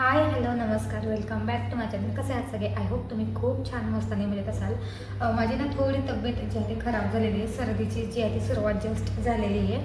Hi, hello नमस्कार welcome back to my channel कसे आहात सगळे? आय होप तुम्ही खूप छान मस्ताने मिळत असाल. माझी ना थोडी तब्येत जी आहे ती खराब झालेली आहे. सर्दीची जी आहे ती सुरुवात जस्ट झालेली आहे.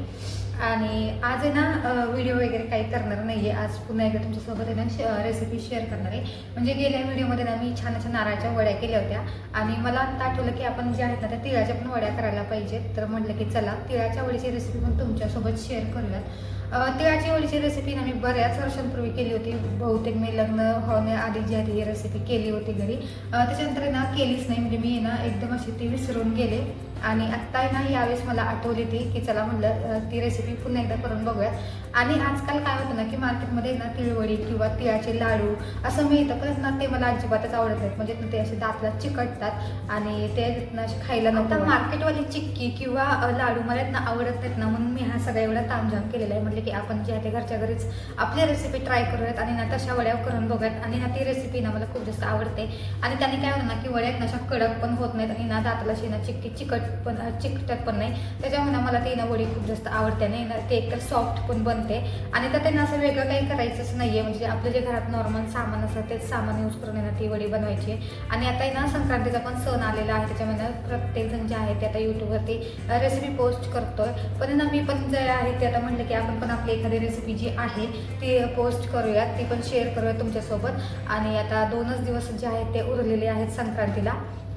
आणि आज आहे ना व्हिडिओ वगैरे काही करणार नाही आहे आज पुन्हा एकदा तुमच्यासोबत आहे ना रेसिपी शेअर करणार आहे. म्हणजे गेल्या व्हिडिओमध्ये ना मी छान अशा नारळाच्या वड्या केल्या होत्या. आणि मला आता आठवलं की आपण जे आहेत ना त्या तिळाच्या पण वड्या करायला पाहिजेत. तर म्हटलं की चला तिळाच्या वडीची रेसिपी पण तुमच्यासोबत शेअर करूयात. तिळाची वडीची रेसिपी ना मी बऱ्याच वर्षांपूर्वी केली होती. बहुतेक मी लग्न होण्याआधी जी आहे ती ही रेसिपी केली होती घरी त्याच्यानंतर ना केलीच नाही. म्हणजे मी ना एकदम अशी ती विसरून गेले. आणि आत्ता आहे ना यावेळेस मला आठवली ती की चला म्हणलं ती रेसिपी पुन्हा एकदा करून बघूयात. आणि आजकाल काय होतं ना की मार्केटमध्ये ना तिळवडी किंवा तिळाचे लाडू असं मिळतं पण ना ते मला अजिबातच आवडत नाहीत. म्हणजे ते असे दातला चिकटतात आणि ते ना असे खायला नव्हतं मार्केटवाली चिक्की किंवा लाडू मला ना आवडत नाहीत ना म्हणून मी हा सगळा एवढा तामझाम केलेला आहे. म्हणजे की आपण जे आहे ते घरच्या घरीच आपली रेसिपी ट्राय करूयात आणि ना तशा वड्या करून बघूयात. आणि ना ती रेसिपी ना मला खूप जास्त आवडते. आणि त्याने काय होतं ना की वड्यात ना अशा कडक पण होत नाहीत आणि ना दाताला अशी ना चिक्की चिकट पण चिकटत पण नाही. त्याच्यामुळे मला ती ना वडी खूप जास्त आवडते नाही ना ते एकतर सॉफ्ट पण बनते आणि तर त्यांना असं वेगळं काही करायचंच आहे म्हणजे आपलं जे घरात नॉर्मल सामान असतं तेच सामान यूज करून आहे ना ती वडी बनवायची. आहे. आणि आता ना संक्रांतीचा पण सण आलेला आहे. त्याच्यामध्ये प्रत्येक जण जे आहे ते आता यूट्यूबवरती रेसिपी पोस्ट करतोय. पण ना मी पण जे आहे ते आता म्हणलं की आपण पण आपली एखादी रेसिपी जी आहे ती पोस्ट करूयात. ती पण शेअर करूयात तुमच्यासोबत. आणि आता दोनच दिवस जे आहेत ते उरलेले आहेत संक्रांतीला.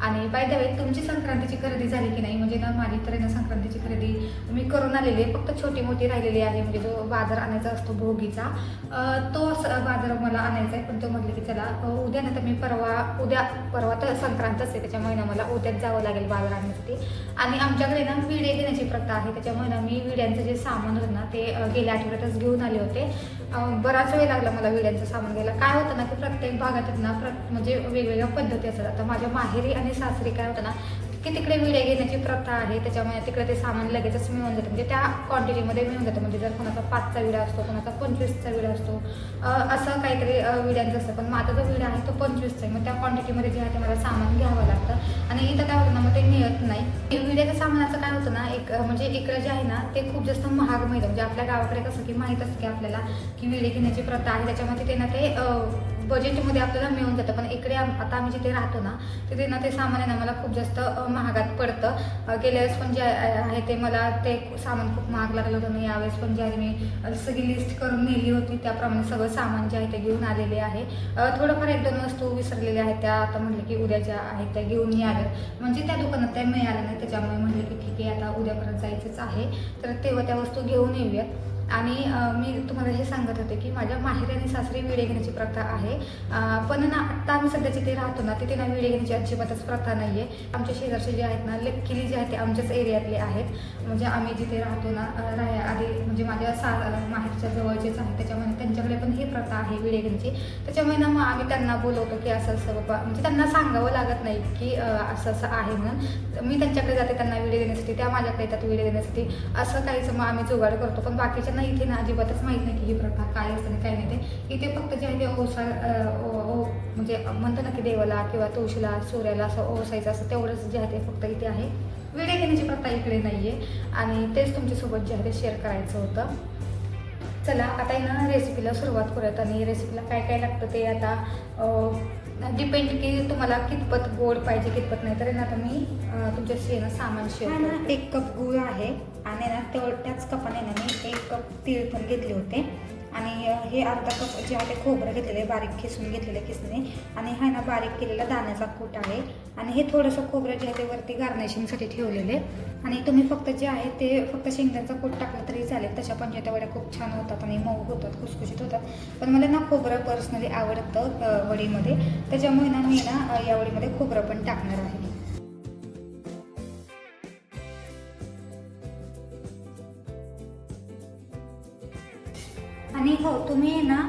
आणि बाय द वे तुमची संक्रांतीची खरेदी झाली की नाही? म्हणजे ना माझी तर ना संक्रांतीची खरेदी मी करून आलेली आहे. फक्त छोटी मोठी राहिलेली आहे. म्हणजे जो बाजार आणायचा असतो भोगीचा तो बाजार मला आणायचा आहे. पण तो म्हटलं की चला उद्या ना तर मी परवा उद्या परवा तर संक्रांतच आहे त्याच्यामुळे ना मला उद्याच जावं लागेल बाजार आणण्यासाठी. आणि आमच्याकडे ना विडे घेण्याची प्रथा आहे. त्याच्यामुळे ना मी विड्यांचं जे सामान होतं ना ते गेल्या आठवड्यातच घेऊन आले होते. बराच वेळ लागला मला विड्यांचं सामान घ्यायला. काय होतं ना की प्रत्येक भागात ना प्र म्हणजे वेगवेगळ्या पद्धती असतात. आता माझ्या माहेरी आणि सासरी काय होतं ना की तिकडे विड्या घेण्याची प्रथा आहे त्याच्यामुळे तिकडे ते सामान लगेचच मिळून जातं. म्हणजे त्या क्वांटिटीमध्ये मिळून जातं. म्हणजे जर कोणाचा पाचचा विडा असतो कोणाचा पंचवीसचा विडा असतो असं काहीतरी विड्यांचं असतं. पण माझा जो विडा आहे तो पंचवीसचा आहे. मग त्या क्वांटिटीमध्ये जे आहे ते मला सामान घ्यावं लागतं. आणि इथं काय होतं ना मग ते मिळत नाही. विड्याच्या सामानाचं काय होतं ना एक म्हणजे इकडं जे आहे ना ते खूप जास्त महाग मिळतं. म्हणजे आपल्या गावाकडे कसं की माहीत असतं की आपल्याला की विडे घेण्याची प्रथा आहे. त्याच्यामध्ये ते ना ते बजेटमध्ये आपल्याला मिळून जातं. पण इकडे आता आम्ही जिथे राहतो ना तिथे ना ते सामान आहे ना मला खूप जास्त महागात पडतं. गेल्या वेळेस पण जे आहे ते मला ते सामान खूप महाग लागलं होतं. आणि यावेळेस पण जे आहे मी सगळी लिस्ट करून नेली होती. त्याप्रमाणे सगळं सामान जे आहे ते घेऊन आलेले आहे. थोडंफार एक दोन वस्तू विसरलेल्या आहेत. त्या आता म्हटलं की उद्या ज्या आहेत त्या घेऊन याव्यात. म्हणजे त्या दुकानात त्या मिळाल्या नाही. त्याच्यामुळे म्हटलं की ठीक आहे आता उद्यापर्यंत जायचंच आहे. तर तेव्हा त्या वस्तू घेऊन येऊयात. आणि मी तुम्हाला हे सांगत होते की माझ्या माहेरी आणि सासरी विडे घेण्याची प्रथा आहे. पण ना आत्ता आम्ही सध्या जिथे राहतो ना तिथे ना विडे घेण्याची अजिबातच प्रथा नाही आहे आमच्या शेजारचे जे आहेत ना लक्कीली जे आहेत ते आमच्याच एरियातले आहेत. म्हणजे आम्ही जिथे राहतो ना राह आधी म्हणजे माझ्या सा माहेरच्या जवळचेच आहेत. त्याच्यामुळे त्यांच्याकडे पण ही प्रथा आहे विडे घेण्याची. त्याच्यामुळे ना मग आम्ही त्यांना बोलवतो की असं असं बाबा म्हणजे त्यांना सांगावं लागत नाही की असं असं आहे म्हणून. मी त्यांच्याकडे जाते त्यांना विडे देण्यासाठी त्या माझ्याकडे येतात विडे देण्यासाठी. असं काहीच मग आम्ही जुगाड करतो. पण बाकीच्या बाकीच्यांना इथे ना अजिबातच माहीत नाही की ही प्रथा काय असते आणि काय नाही ते. इथे फक्त जे आहे ते ओसा ओ- म्हणजे म्हणतो ना की देवाला किंवा तुळशीला सूर्याला असं ओसायचं असं तेवढंच जे आहे ते फक्त इथे आहे. विडे घेण्याची प्रथा इकडे नाही आहे आणि तेच तुमच्यासोबत जे आहे ते शेअर करायचं होतं. चला आता आहे ना रेसिपीला सुरुवात करूयात आणि रेसिपीला काय काय लागतं ते आता डिपेंड की तुम्हाला कितपत गोड पाहिजे कितपत नाही. तर ना आता मी तुमच्याशी ना सामान शेअर. एक कप गूळ आहे. आणि ना तेवढ त्याच कपाने ना मी एक कप तीळ पण घेतले होते. आणि हे अर्धा कप जे आहे ते खोबरं घेतलेलं आहे बारीक खिसून घेतलेलं आहे किसने आणि हा ना बारीक केलेला दाण्याचा कूट आहे. आणि हे थोडंसं खोबरं जे आहे ते वरती गार्निशिंगसाठी ठेवलेले आहे. आणि तुम्ही फक्त जे आहे ते फक्त शेंगदाण्याचा कूट टाकलं तरी चालेल. तशा पण त्या वड्या खूप छान होतात आणि मऊ होतात खुसखुशीत होतात. पण मला ना खोबरं पर्सनली आवडतं वडीमध्ये. त्याच्यामुळे ना मी ना या वडीमध्ये खोबरं पण टाकणार आहे. आणि हो तुम्ही आहे ना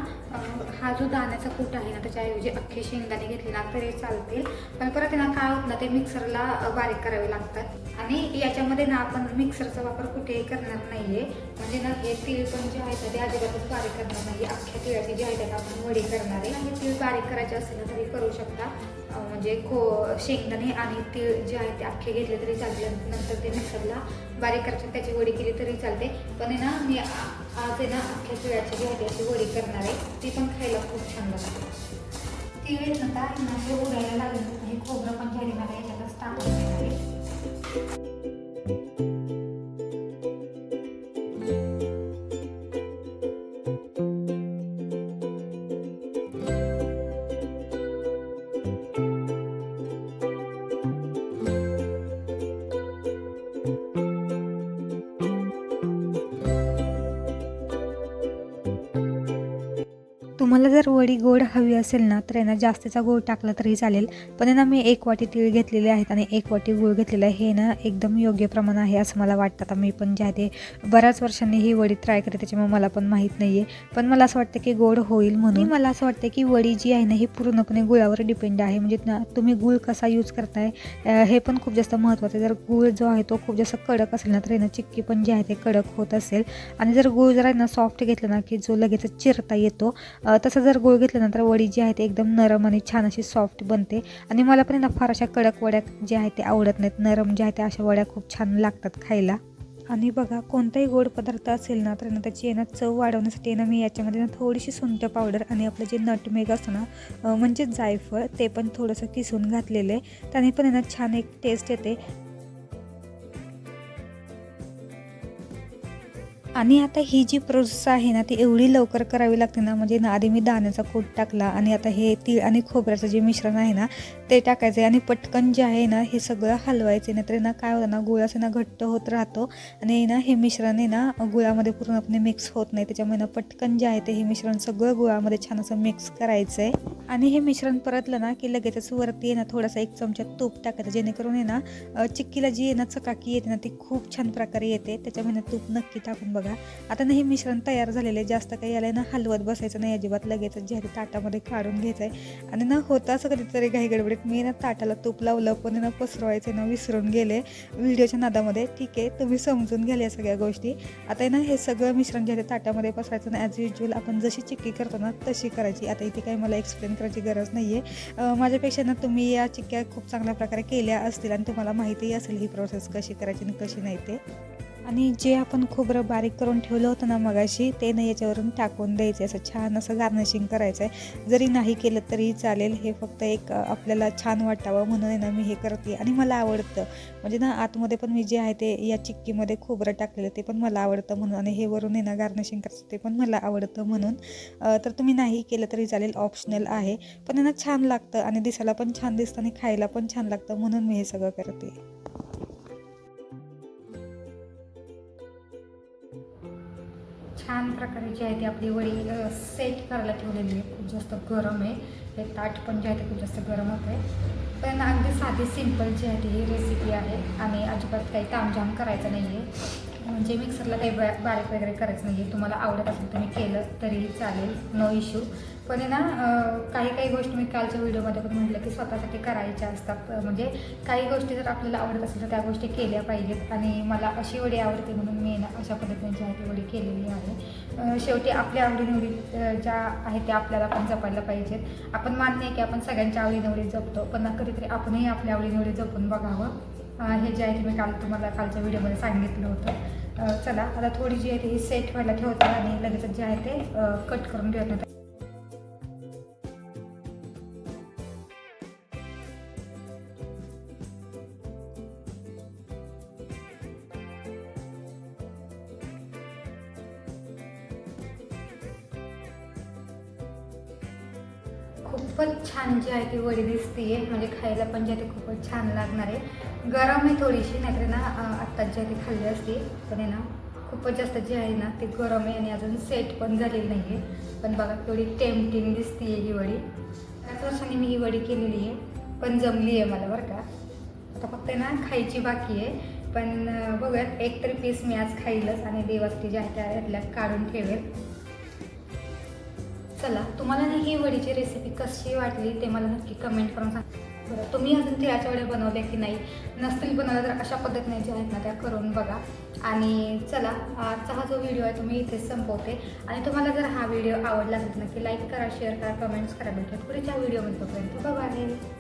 हा जो दाण्याचा कूट आहे ना त्याच्याऐवजी अख्खे शेंगदाणे घेतले ना तरी चालतील. पण परत ना काय होत ना ते मिक्सरला बारीक करावे लागतात. आणि याच्यामध्ये ना आपण मिक्सरचा वापर कुठेही करणार नाहीये. म्हणजे ना हे तीळ पण जे आहे ना ते अजिबातच बारीक करणार नाही अख्ख्या तिळाची जी आहे त्याला आपण वडी करणार आहे. आणि तीळ बारीक करायचे असेल ना तरी करू शकता. म्हणजे खो शेंगदाणे आणि तीळ जे आहे ते अख्खे घेतले तरी चालते नंतर ते मिक्सरला बारीक करायचे त्याची वडी केली तरी चालते. पण आहे ना मी आज आहे ना अख्ख्या तिळाची घ्यायची वडी करणार आहे. ती पण खायला खूप छान लागते. तिळ येत ना ना हे उडायला लागलं. हे खोबरं पण घ्यायला मला याच्यातच टाकून देणार आहे. तुम्हाला जर वडी गोड हवी असेल ना तर यांना जास्तीचा गोड टाकला तरी चालेल. पण यांना मी एक वाटी तीळ घेतलेले आहेत आणि एक वाटी गूळ घेतलेला आहे. हे ना एकदम योग्य प्रमाण आहे असं मला वाटतं. आता मी पण ज्या ते बऱ्याच वर्षांनी ही वडी ट्राय करते त्याच्यामुळे मला पण माहीत नाही आहे पण मला असं वाटतं की गोड होईल म्हणून. मला असं वाटतं की वडी जी आहे ना ही पूर्णपणे गुळावर डिपेंड आहे. म्हणजे ना तुम्ही गूळ कसा यूज करताय हे पण खूप जास्त महत्त्वाचं आहे. जर गूळ जो आहे तो खूप जास्त कडक असेल ना तर यांना चिक्की पण जी आहे ते कडक होत असेल. आणि जर गूळ जर ना सॉफ्ट घेतलं ना की जो लगेच चिरता येतो तसं जर गूळ घेतलं ना तर वडी जी आहे ती एकदम नरम आणि छान अशी सॉफ्ट बनते. आणि मला पण आहे ना फार अशा कडक वड्या ज्या आहेत ते आवडत नाहीत. नरम ज्या आहेत त्या अशा वड्या खूप छान लागतात खायला. आणि बघा कोणताही गोड पदार्थ असेल ना तर ना त्याची आहे ना चव वाढवण्यासाठी ना मी याच्यामध्ये ना थोडीशी सुंठ पावडर आणि आपलं जे नटमेग असतं ना म्हणजे जायफळ ते पण थोडंसं किसून घातलेलं आहे. त्याने पण ना छान एक टेस्ट येते. आणि आता ही जी प्रोसेस आहे ना ती एवढी लवकर करावी लागते ना म्हणजे ना आधी मी दाण्याचा कूट टाकला आणि आता हे तीळ आणि खोबऱ्याचं जे मिश्रण आहे ना ते टाकायचं आहे आणि पटकन जे आहे ना हे सगळं हलवायचे नाहीतर ना काय होतं ना गुळ असं ना घट्ट होत राहतो आणि ना हे मिश्रण आहे ना गुळामध्ये पूर्णपणे मिक्स होत नाही त्याच्यामुळे ना पटकन जे आहे ते हे मिश्रण सगळं गुळामध्ये छान असं मिक्स करायचं आहे आणि हे मिश्रण परतलं ना की लगेचच वरती आहे ना थोडासा एक चमचा तूप टाकायचं जेणेकरून आहे ना चिक्कीला जी आहे ना चकाकी येते ना ती खूप छान प्रकारे येते त्याच्यामुळे ना तूप नक्की टाकून बघा आता ना हे मिश्रण तयार झालेलं आहे जास्त काही याला ना हलवत बसायचं नाही अजिबात लगेच जे आहे ते ताटामध्ये काढून घ्यायचं आहे आणि ना होतं असं कधीतरी घाई बट मी ना ताटाला तूप लावलं पण आहे ना पसरवायचं ना विसरून गेले. व्हिडिओच्या नादामध्ये ठीक आहे तुम्ही समजून घ्याल या सगळ्या गोष्टी. आता आहे ना हे सगळं मिश्रण जे आहे ताटामध्ये पसरायचं ना ॲज युजल आपण जशी चिक्की करतो ना तशी करायची. आता इथे काही मला एक्सप्लेन करायची गरज नाही आहे माझ्यापेक्षा ना तुम्ही या चिक्क्या खूप चांगल्या प्रकारे केल्या असतील आणि तुम्हाला माहितीही असेल ही प्रोसेस कशी करायची आणि कशी नाही ते. आणि जे आपण खोबरं बारीक करून ठेवलं होतं ना मगाशी ते ना याच्यावरून टाकून द्यायचं. असं छान असं गार्निशिंग करायचं आहे जरी नाही केलं तरी चालेल. हे फक्त एक आपल्याला छान वाटावं म्हणून आहे ना मी हे करते. आणि मला आवडतं. म्हणजे ना आतमध्ये पण मी जे आहे ते या चिक्कीमध्ये खोबरं टाकलेलं ते पण मला आवडतं म्हणून आणि हे वरून आहे ना गार्निशिंग करायचं ते पण मला आवडतं म्हणून. तर तुम्ही नाही केलं तरी चालेल. ऑप्शनल आहे. पण आहे ना छान लागतं आणि दिसायला पण छान दिसतं आणि खायला पण छान लागतं म्हणून मी हे सगळं करते. छान प्रकारे जी आहे ती आपली वडी सेट करायला ठेवलेली आहे. खूप जास्त गरम आहे. हे ताट पण जे आहे ते खूप जास्त गरम होत आहे पण अगदी साधी सिंपल जी आहे ती ही रेसिपी आहे. आणि अजिबात काही तामझाम करायचं नाही आहे म्हणजे मिक्सरला काही बा बारीक वगैरे करायचं नाही आहे तुम्हाला आवडत असेल तुम्ही केलं तरीही चालेल. नो इश्यू पण आहे ना काही काही गोष्टी मी कालच्या व्हिडिओमध्ये पण म्हटलं की स्वतःसाठी करायच्या असतात. म्हणजे काही गोष्टी जर आपल्याला आवडत असेल तर त्या गोष्टी केल्या पाहिजेत. आणि मला अशी वडी आवडते म्हणून मी ना अशा पद्धतीने जी आहे ती वडी केलेली आहे. शेवटी आपल्या आवडीनिवडी ज्या आहेत त्या आपल्याला पण जपायला पाहिजेत. आपण मान्य आहे की आपण सगळ्यांच्या आवडीनिवडी जपतो पण कधीतरी आपणही आपल्या आवडीनिवडी जपून बघावं. हे जे आहे ते मी काल तुम्हाला कालच्या व्हिडिओमध्ये सांगितलं होतं. चला आता थोडी जी आहे ती सेट व्हायला ठेवते आणि लगेच जे आहे ते कट करून घेतो खूपच छान जी आहे ती वडी दिसते आहे म्हणजे खायला पण जे आहे ते खूपच छान लागणार आहे. गरम आहे थोडीशी नाहीतर ना आत्ता आत्ताच जी आहे ती खाल्ली असते. पण आहे ना खूपच जास्त जी आहे ना ती गरम आहे आणि अजून सेट पण झालेली नाही आहे पण बघा केवढी टेम्पटिंग आहे ही वडी. त्याच वर्षाने मी ही वडी केलेली आहे. पण जमली आहे मला बरं का. आता फक्त आहे ना खायची बाकी आहे. पण बघूयात एक तरी पीस मी आज खाईलच आणि देवासाठी ज्या आहे त्या काढून ठेवेल. चला तुम्हाला ना ही वडीची रेसिपी कशी वाटली ते मला नक्की कमेंट करून सांगा. बरं तुम्ही अजून तिळाच्या वड्या बनवल्या की नाही नसतील बनवल्या तर अशा पद्धतीने ज्या आहेत ना त्या करून बघा. आणि चला आजचा हा जो व्हिडिओ आहे तुम्ही इथेच संपवते. आणि तुम्हाला जर हा व्हिडिओ आवडला असेल नक्की लाईक करा शेअर करा कमेंट्स करा. भेटत पुढच्या व्हिडिओमध्ये तोपर्यंत. बाय